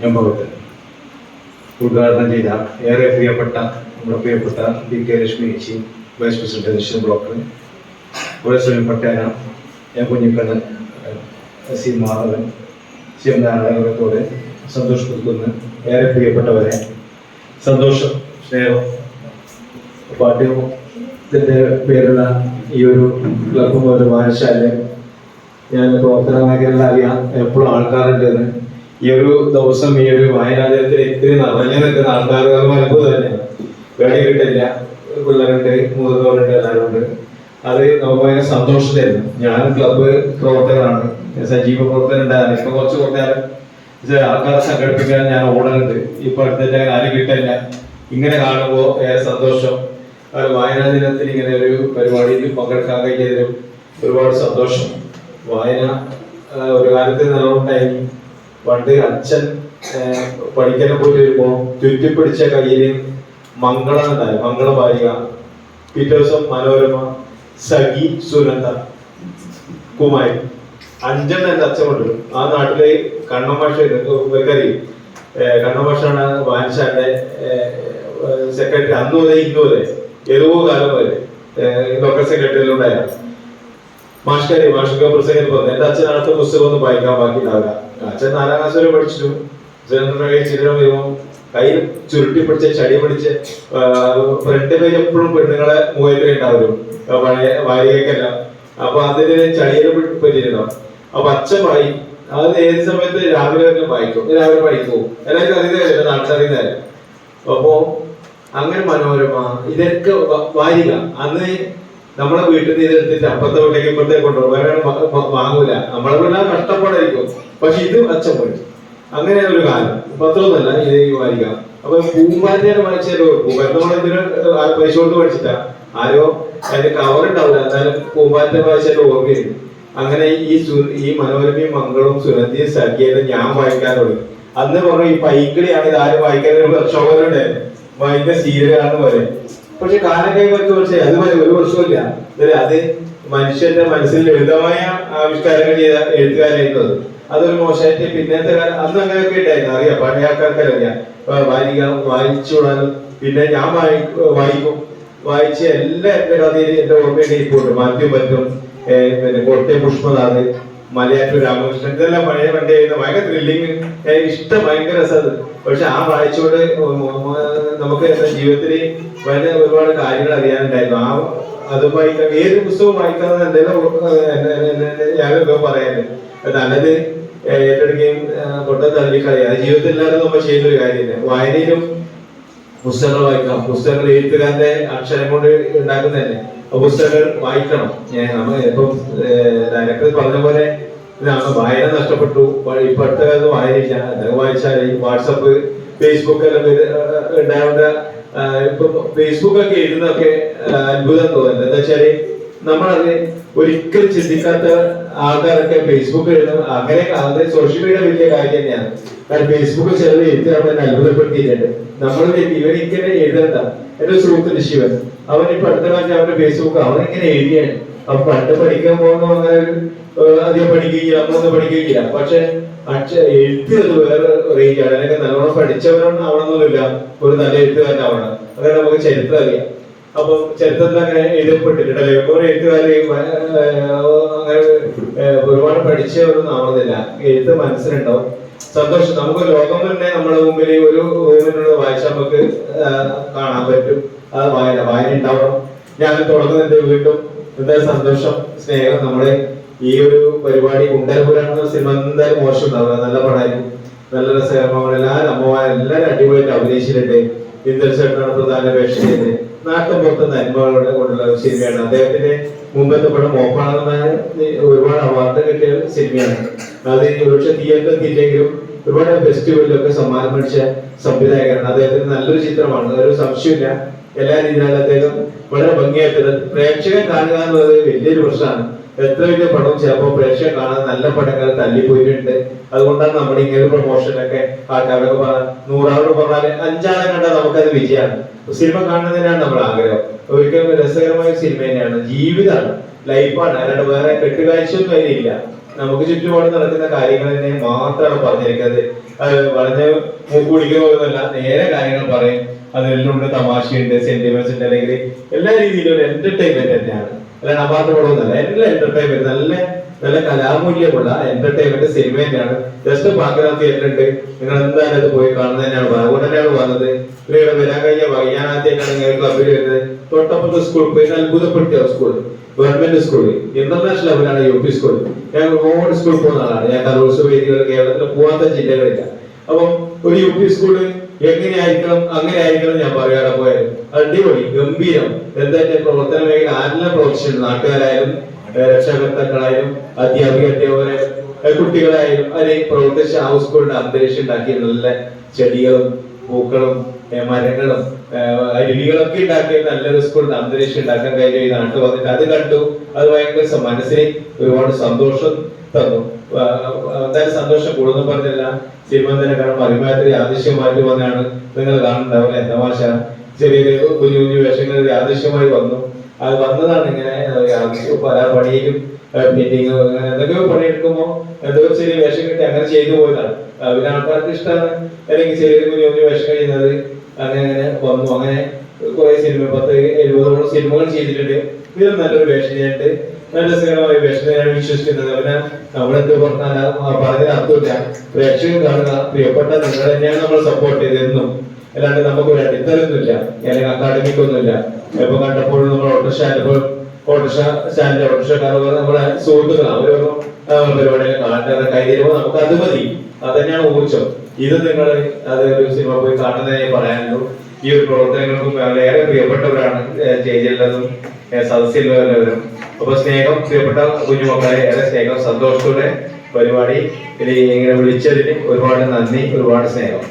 ഞാൻ പോകട്ടെ. ഉദ്ഘാടനം ചെയ്ത ഏറെ പ്രിയപ്പെട്ട നമ്മുടെ പ്രിയപ്പെട്ട ബി കെ ലക്ഷ്മി ചേച്ചി വൈസ് പ്രസിഡന്റ് ദക്ഷിണ ബ്ലോക്ക് ഇവിടെ പട്ടേന ഞാൻ Kunhikannan C Madhavan C M നാരായണത്തോടെ ഏറെ പ്രിയപ്പെട്ടവരെ സന്തോഷം സ്നേഹം പാഠ്യത്തിന്റെ പേരുള്ള ഈ ഒരു ക്ലബും ഒരു വായനശാലയും ഞാൻ പ്രവർത്തന മേഖലയിൽ അറിയാം. എപ്പോഴും ആൾക്കാരുണ്ടെന്ന് ഈ ഒരു ദിവസം ഈ ഒരു വായനാലയത്തിൽ ഇത്തിരി നിറഞ്ഞു നിൽക്കുന്ന ആൾക്കാർ അനുഭവം തന്നെയാണ് വേണി കിട്ടില്ല. പിള്ളേരുണ്ട് മുതിർന്നവരുണ്ട് എല്ലാവരും ഉണ്ട് അത് നമുക്ക് ഭയങ്കര സന്തോഷത്തിലായിരുന്നു. ഞാൻ ക്ലബ് പ്രവർത്തകനാണ്. സജീവ പ്രവർത്തകൻ ഉണ്ടായിരുന്നു. ഇപ്പൊ കുറച്ച് കുറഞ്ഞാലും ആൾക്കാരെ സംഘടിപ്പിക്കാൻ ഞാൻ ഓടുന്നുണ്ട്. ഇപ്പൊ അടുത്ത ആരും കിട്ടില്ല. ഇങ്ങനെ കാണുമ്പോൾ സന്തോഷം. വായനാ ദിനത്തിൽ ഇങ്ങനെ ഒരു പരിപാടിയിൽ പങ്കെടുക്കാൻ കഴിഞ്ഞതിലും ഒരുപാട് സന്തോഷം. വായന ഒരു കാലത്ത് നല്ലോണ്ടായി പണ്ട് അച്ഛൻ പഠിക്കാൻ പോയി വരുമ്പോ ചുറ്റിപ്പിടിച്ച കയ്യിൽ മംഗളം ഉണ്ടായി മംഗള ബാലിക പിറ്റേ ദിവസം മനോരമ സഖി സുനന്ദ കുമാരി. അഞ്ചെണ്ണം എന്റെ അച്ഛൻ കൊണ്ട് ആ നാട്ടിലെ കണ്ണമാഷ ഇവർക്കറിയും. കണ്ണമാഷാണ് വാൻഷാന്റെ സെക്രട്ടറി അന്ന് വരെ ഇന്ന് വരെ ഏതോ കാലം വരെ ലോക്കൽ സെക്രട്ടറിയിലുണ്ടായ മാഷ്കാരി മാഷിക പ്രസംഗം പറഞ്ഞു. എന്റെ അച്ഛൻ അടുത്ത പുസ്തകം ഒന്നും വായിക്കാൻ ബാക്കിയില്ല അച്ഛൻ നാലാം ക്ലാസ് വരെ പഠിച്ചു ചിത്രം വരുമ്പോ കയ്യിൽ ചുരുട്ടി പിടിച്ച് ചടി പിടിച്ച് ഫ്രണ്ട് പേജ് എപ്പോഴും പെണ്ണുങ്ങളെ മുഖത്തിൽ ഉണ്ടാവും. പഴയ വാരികയ്ക്കല്ല അപ്പൊ അതിന് ചടിയിൽ പറ്റിയിരുന്നോ അപ്പൊ അച്ഛൻ പറയും അത് ഏത് സമയത്ത് രാവിലെ തന്നെ വായിക്കും? രാവിലെ പഠിക്കും എല്ലാവർക്കും അറിയുന്നതല്ലേ നാട്ടിലറിയുന്നതല്ലേ അപ്പോ അങ്ങനെ മനോരമ ഇതൊക്കെ വാരിക. അന്ന് നമ്മളെ വീട്ടിൽ നിന്ന് ഇതെടുത്തിട്ട് അപ്പുറത്തെ വീട്ടിലേക്ക് ഇപ്പുറത്തേക്ക് കൊണ്ടുപോകും വേറെ വാങ്ങൂല. നമ്മളെ വീട്ടിൽ കഷ്ടപ്പാടായിരിക്കും. പക്ഷെ ഇത് അച്ഛൻ അങ്ങനെ ഒരു കാലം. പത്രമൊന്നുമല്ല ഇത് വായിക്കാം അപ്പൊ പൂമ്പാറ്റയാണ് വായിച്ചാലോ പൂമ്പാറ്റ നമ്മളെന്തിനു പൈസ കൊണ്ട് പഠിച്ചിട്ടാ ആരോ അതിന്റെ കവർ ഉണ്ടാവില്ല. എന്നാലും പൂമ്പാറ്റ വായിച്ചാലോ ഓർമ്മയുണ്ട് അങ്ങനെ ഈ ഈ മനോരമയും മംഗളവും സുനന്ദിയും സഖ്യയിലും ഞാൻ വായിക്കാൻ തുടങ്ങി. അന്ന് പറഞ്ഞു ഈ പൈക്കിളിയാണ് ഇത് ആരും വായിക്കാൻ ഒരു പ്രക്ഷോഭനുണ്ടായിരുന്നു വായിക്കുന്ന സീരിയലാണെന്ന് പറയും പക്ഷെ കാലം കൈവച്ച് പക്ഷേ അത് ഒരു വർഷമില്ല ഇതിൽ അത് മനുഷ്യന്റെ മനസ്സിൽ ലളിതമായ ആവിഷ്കാരങ്ങൾ ചെയ്ത എഴുത്തുകാരായിരുന്നു അത് അതൊരു മോശമായിട്ട് പിന്നത്തെ കാലം അന്ന് അങ്ങനെയൊക്കെ ഉണ്ടായിരുന്നു. അറിയാം പഴയ ആൾക്കാർക്കറിയാം വായിക്ക വായിച്ചുകൂടാനും പിന്നെ ഞാൻ വായി വായിക്കും. വായിച്ച എല്ലാ എന്റെ കഥയിൽ എന്റെ ഓർമ്മയുടെ ഇപ്പോൾ മാത്യു പറ്റും പിന്നെ കോട്ടയം പുഷ്പനാഥ് മലയാറ്റൂർ രാമകൃഷ്ണൻ ഇതെല്ലാം പഴയ പണ്ടായിരുന്നു ഭയങ്കര ത്രില്ലിങ് ഇഷ്ടം ഭയങ്കര രസത് പക്ഷെ ആ ഉം നമുക്ക് ജീവിതത്തിൽ വളരെ ഒരുപാട് കാര്യങ്ങൾ അറിയാനുണ്ടായിരുന്നു. ആ അത് വായിക്കാൻ ഏത് പുസ്തകം വായിക്കാന്ന് എന്തെങ്കിലും ഞാനൊക്കെ പറയാനുണ്ട്. നല്ലത് ഏറ്റെടുക്കുകയും കൊണ്ട തള്ളിക്കളയുക അത് ജീവിതത്തിൽ എല്ലാവരും നമ്മൾ ചെയ്യുന്ന ഒരു കാര്യമില്ല വായനയിലും പുസ്തകങ്ങൾ വായിക്കാം. പുസ്തകങ്ങൾ എഴുത്തുകാരന്റെ അക്ഷരം കൊണ്ട് ഉണ്ടാക്കുന്നതന്നെ. പുസ്തകങ്ങൾ വായിക്കണം. ഞാൻ നമ്മൾ ഇപ്പം ഡയറക്ടർ പറഞ്ഞ പോലെ ഇതാണ്? വായന നഷ്ടപ്പെട്ടു. ഇപ്പോഴത്തെ കാലത്ത് വായനയില്ല. എന്തൊക്കെ വായിച്ചാൽ ഈ വാട്സപ്പ് ഫേസ്ബുക്ക് എല്ലാം ഉണ്ടാവേണ്ട ഇപ്പൊ ഫേസ്ബുക്ക് ഒക്കെ എഴുതുന്നൊക്കെ അത്ഭുതം തോന്നുന്നു. എന്താ വെച്ചാൽ നമ്മളത് ഒരിക്കലും ചിന്തിക്കാത്ത ആൾക്കാരൊക്കെ ഫേസ്ബുക്ക് എഴുതും. അങ്ങനെ അത് സോഷ്യൽ മീഡിയ വലിയ കാര്യം തന്നെയാണ്. കാരണം ഫേസ്ബുക്ക് ചിലത് എഴുത്തുകാർ തന്നെ അത്ഭുതപ്പെടുത്തിയിട്ടുണ്ട്. നമ്മൾ ഇവൻ ഇങ്ങനെ എഴുതണ്ട. എന്റെ സുഹൃത്തിന് ശിവൻ അവൻ ഇപ്പൊ അടുത്ത കാലത്ത് അവന്റെ ഫേസ്ബുക്ക് അവൻ ഇങ്ങനെ എഴുതിയാണ്. അപ്പൊ പണ്ട് പഠിക്കാൻ പോകുന്ന അങ്ങനെ ഒരു, അധികം പഠിക്കുകയില്ല അമ്മൊന്നും പഠിക്കുകയില്ല. പക്ഷെ അക്ഷ എഴുത്ത് അത് വേറെ റേഞ്ചാണ് അല്ലെങ്കിൽ നല്ലോണം പഠിച്ചവരാണ് ആവണമെന്നൊന്നുമില്ല ഒരു നല്ല എഴുത്തുകാരനാവണം. അങ്ങനെ നമുക്ക് ചരിത്രം അറിയാം. അപ്പൊ ചരിത്രത്തിൽ അങ്ങനെ എഴുതപ്പെട്ടിട്ടുണ്ടല്ലേ ഓരോ എഴുത്തുകാരെയും അങ്ങനെ ഒരുപാട് പഠിച്ചവരൊന്നും ആവണമെന്നില്ല. എഴുത്ത് മനസ്സിലുണ്ടാവും സന്തോഷം. നമുക്ക് ലോകം തന്നെ നമ്മുടെ മുമ്പിൽ ഒരു റൂമിനുള്ളത് വായിച്ചാൽ നമുക്ക് കാണാൻ പറ്റും. അത് വായന. വായന ഉണ്ടാവണം. ഞാൻ തുടങ്ങുന്നുണ്ട് വീണ്ടും. എന്താ സന്തോഷം സ്നേഹം നമ്മുടെ ഈ ഒരു പരിപാടി കുണ്ടലപുരാണെന്ന സിനിമ എന്തായാലും മോശം ഉണ്ടാവില്ല നല്ല പടമായിരിക്കും. നല്ല രസകരമാണ് എല്ലാവരും അമ്മമാർ എല്ലാവരും അടിപൊളിയായിട്ട് അഭിനയിച്ചിട്ടുണ്ട്. ഇന്ദ്രശേട്ടനാണ് പ്രധാന വേഷം ചെയ്തത് നാട്ടിൽ പുറത്ത് നന്മകളോടെ കൊണ്ടുള്ള സിനിമയാണ്. അദ്ദേഹത്തിന്റെ മുമ്പത്തെ പടം മോപ്പാണെന്ന ഒരുപാട് അവാർഡ് കിട്ടിയ സിനിമയാണ്. അത് ഒരുപക്ഷെ തിയേറ്ററിൽ എത്തിയില്ലെങ്കിലും ഒരുപാട് ഫെസ്റ്റിവലിലൊക്കെ സമ്മാനം മേടിച്ച സംവിധായകനാണ്. അദ്ദേഹത്തിന് നല്ലൊരു ചിത്രമാണ്. ഒരു സംശയമില്ല. എല്ലാ രീതിയിലും അദ്ദേഹം വളരെ ഭംഗിയായിട്ട് പ്രേക്ഷകൻ കാണുക എന്നുള്ളത് വലിയൊരു പ്രശ്നമാണ്. എത്ര വലിയ പടം ചിലപ്പോൾ പ്രേക്ഷകൻ കാണാൻ നല്ല പടങ്ങൾ തല്ലിപ്പോയിട്ടുണ്ട്. അതുകൊണ്ടാണ് നമ്മുടെ ഇങ്ങനെ പ്രൊമോഷനൊക്കെ ആൾക്കാരൊക്കെ നൂറാളോട് പറഞ്ഞാൽ അഞ്ചാളെ കണ്ടാൽ നമുക്കത് വിജയമാണ്. സിനിമ കാണുന്നതിനാണ് നമ്മുടെ ആഗ്രഹം. ഒരിക്കലും രസകരമായ സിനിമ തന്നെയാണ്. ജീവിതമാണ് ലൈഫാണ് അല്ലാണ്ട് വേറെ കെട്ടുകാഴ്ചയൊന്നും അതിലില്ല. നമുക്ക് ചുറ്റുപാട് നടക്കുന്ന കാര്യങ്ങൾ തന്നെ മാത്രമാണ് പറഞ്ഞിരിക്കുന്നത്. പറഞ്ഞ് മൂക്ക് കുടിക്കുന്നതല്ല നേരെ കാര്യങ്ങൾ പറയും. അതിലുണ്ട് തമാശയുണ്ട് സെന്റിമെന്റ്സ് ഉണ്ട്. അല്ലെങ്കിൽ എല്ലാ രീതിയിലും ഒരു എന്റർടൈൻമെന്റ് തന്നെയാണ്. അല്ലാണ്ട് അപാർട്ട് പടമൊന്നുമല്ല എല്ലാ എന്റർടൈൻമെന്റ് നല്ല നല്ല കലാമൂല്യമുള്ള എന്റർടൈൻമെന്റ് സിനിമ തന്നെയാണ്. ജസ്റ്റ് ബാക്ക്ഗ്രൗണ്ട് തിയേറ്റർ ഉണ്ട് നിങ്ങൾ എന്തായാലും അത് പോയി കാണുന്നത് തന്നെയാണ്. അതുകൊണ്ട് തന്നെയാണ് വന്നത് ഇവിടെ വരാൻ കഴിഞ്ഞ വൈകാനാദ്യമായിട്ടാണ് നിങ്ങൾ ക്ലബിൽ വരുന്നത്. തൊട്ടപ്പുറത്തെ സ്കൂൾ പോയി അത്ഭുതപ്പെടുത്തിയ സ്കൂൾ ഗവൺമെന്റ് സ്കൂൾ ഇന്റർനാഷണൽ ലെവലാണ് യു പി സ്കൂൾ ഞാൻ ഒരുപാട് സ്കൂൾ പോകുന്ന ആളാണ്. ഞാൻ കലോത്സവ വേദികൾ കേരളത്തിൽ പോവാത്ത ജില്ലകളില്ല. അപ്പം ഒരു യു പി സ്കൂൾ എങ്ങനെയായിരിക്കണം അങ്ങനെ ആയിരിക്കണം ഞാൻ പറയാതെ പോയാലും അടിപൊളി ഗംഭീരം. എന്തായാലും പ്രവർത്തന മേഖല? ആരെല്ലാം പ്രവർത്തിച്ചിട്ടുണ്ട്? നാട്ടുകാരായാലും രക്ഷകർത്താക്കളായാലും അധ്യാപിക അധ്യാപകരെ കുട്ടികളായാലും അതിൽ പ്രവർത്തിച്ച ആ സ്കൂളിന്റെ അന്തരീക്ഷം ഉണ്ടാക്കി നല്ല ചെടികളും പൂക്കളും മരങ്ങളും അരുവികളൊക്കെ ഉണ്ടാക്കിയ നല്ലൊരു സ്കൂളിന്റെ അന്തരീക്ഷം ഉണ്ടാക്കാൻ കഴിഞ്ഞു നാട്ടിൽ വന്നിട്ട് അത് കണ്ടു. അത് ഭയങ്കര മനസ്സിന് ഒരുപാട് സന്തോഷം തന്നു. എന്തായാലും സന്തോഷം കൂടുതൽ പറഞ്ഞില്ല. സിനിമ തന്നെ അഭിമാനത്തിൽ യാദൃശ്യമായിട്ട് വന്നാണ് നിങ്ങൾ കാണുന്നുണ്ടാവില്ല ഭാഷ ചെറിയ കുഞ്ഞു കുഞ്ഞു വേഷങ്ങൾ യാദൃശ്യമായി വന്നു. അത് വന്നതാണ് ഇങ്ങനെ പല പണിയിലും മീറ്റിംഗ് അങ്ങനെ എന്തൊക്കെയോ പണിയെടുക്കുമ്പോൾ എന്തോ ചെറിയ വേഷം കിട്ടി അങ്ങനെ ചെയ്തു പോയതാണ്. പിന്നെ ആൾക്കാർക്ക് ഇഷ്ടമാണ് അല്ലെങ്കിൽ ചെറിയ കുഞ്ഞു കുഞ്ഞു വേഷം കഴിയുന്നത് അങ്ങനെ അങ്ങനെ വന്നു. അങ്ങനെ കുറെ സിനിമ പത്ത് എഴുപതോളം സിനിമകൾ ചെയ്തിട്ടുണ്ട്. ഇതിൽ നല്ലൊരു വേഷം ചെയ്തിട്ട് നല്ല രസകരമായ വേഷം ഞാൻ വിശ്വസിക്കുന്നത്. പിന്നെ നമ്മളെന്ത് പറഞ്ഞാൽ ആ അർത്ഥമില്ല. പ്രേക്ഷകൻ കാണുക പ്രിയപ്പെട്ട നിങ്ങൾ തന്നെയാണ് നമ്മൾ സപ്പോർട്ട് ചെയ്തതെന്നും. അല്ലാണ്ട് നമുക്ക് ഒരു അടിത്തറൊന്നുമില്ല അല്ലെങ്കിൽ അക്കാഡമിക് ഒന്നുമില്ല. ഇപ്പൊ കണ്ടപ്പോഴും നമ്മൾ ഓട്ടോറിക്ഷ ഇപ്പോൾ ഓട്ടോറിക്ഷ സ്റ്റാൻഡിലെ ഓട്ടോറിക്ഷക്കാർ നമ്മുടെ സുഹൃത്തുക്കളാണ് അവരൊന്നും പരിപാടിയിൽ കാണാൻ കൈതരുമ്പോൾ നമുക്ക് അത് മതി. അത് തന്നെയാണ് ഊർജം. ഇത് നിങ്ങൾ അത് ഒരു സിനിമ പോയി കാണുന്നതിനെ പറയാനുള്ളൂ. ഈ ഒരു പ്രവർത്തനങ്ങൾക്കും വളരെ പ്രിയപ്പെട്ടവരാണ് ചേച്ചിയുള്ളതും സദസ്സിലുള്ളവരും. അപ്പൊ സ്നേഹം പ്രിയപ്പെട്ട കുഞ്ഞുമക്കളെ ഏറെ സ്നേഹം സന്തോഷത്തോടെ പരിപാടി. ഇങ്ങനെ വിളിച്ചതിന് ഒരുപാട് നന്ദി ഒരുപാട് സ്നേഹം.